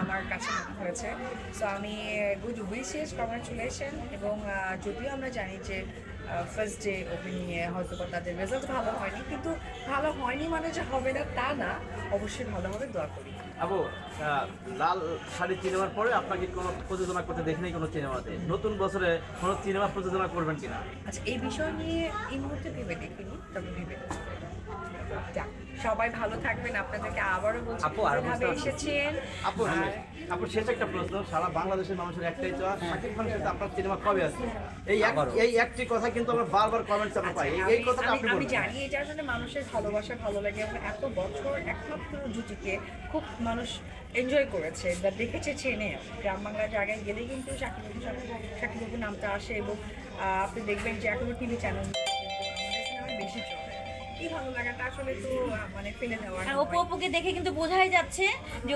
আমার কাছে হয়েছে। সো আমি গুড উইসেস কংগ্রাচুলেশন এবং যদিও আমরা জানি যে ফার্স্ট ডে ওপেনিংয়ে হয়তো বা তাদের রেজাল্ট ভালো হয়নি কিন্তু ভালো হয়নি মানে যে হবে না তা না অবশ্যই ভালো হবে দোয়া করি। আবু লাল শাড়ি সিনেমার পরে আপনাকে কোনো প্রযোজনা করতে দেখি নাই কোনো সিনেমাতে নতুন বছরে কোনো সিনেমা প্রযোজনা করবেন কিনা? আচ্ছা এই বিষয় নিয়ে এই মুহূর্তে ভেবে দেখিনি তবে ভেবে সবাই ভালো থাকবেন। আপনাদেরকে আবারও বলছি আপু, আর। এসেছেন। আপু আপু শেষ একটা প্রশ্ন। সারা বাংলাদেশের মানুষের একটাই চাওয়া শাকিব খানের সাথে আপনার সিনেমা কবে আসবে? এই এক- এই একটি কথা কিন্তু আমরা বারবার কমেন্টস আমরা পাই। এই- কথাটা আমি আপনি আমি জানি এটা আসলে মানুষের ভালোবাসা ভালো লাগে এবং এত বছর একমাত্র জুটিকে খুব মানুষ এনজয় করেছে বা দেখেছে চেনে। গ্রাম বাংলার জায়গায় গেলে কিন্তু শাকিব শাকিবুর নামটা আসে এবং আপনি দেখবেন যে এখনও টিভি চ্যানেল বেশি চলে। ভালো লাগাটা আসলে তো মানে ফেলে দেওয়া আর অপু অপুকে দেখে কিন্তু বোঝাই যাচ্ছে যে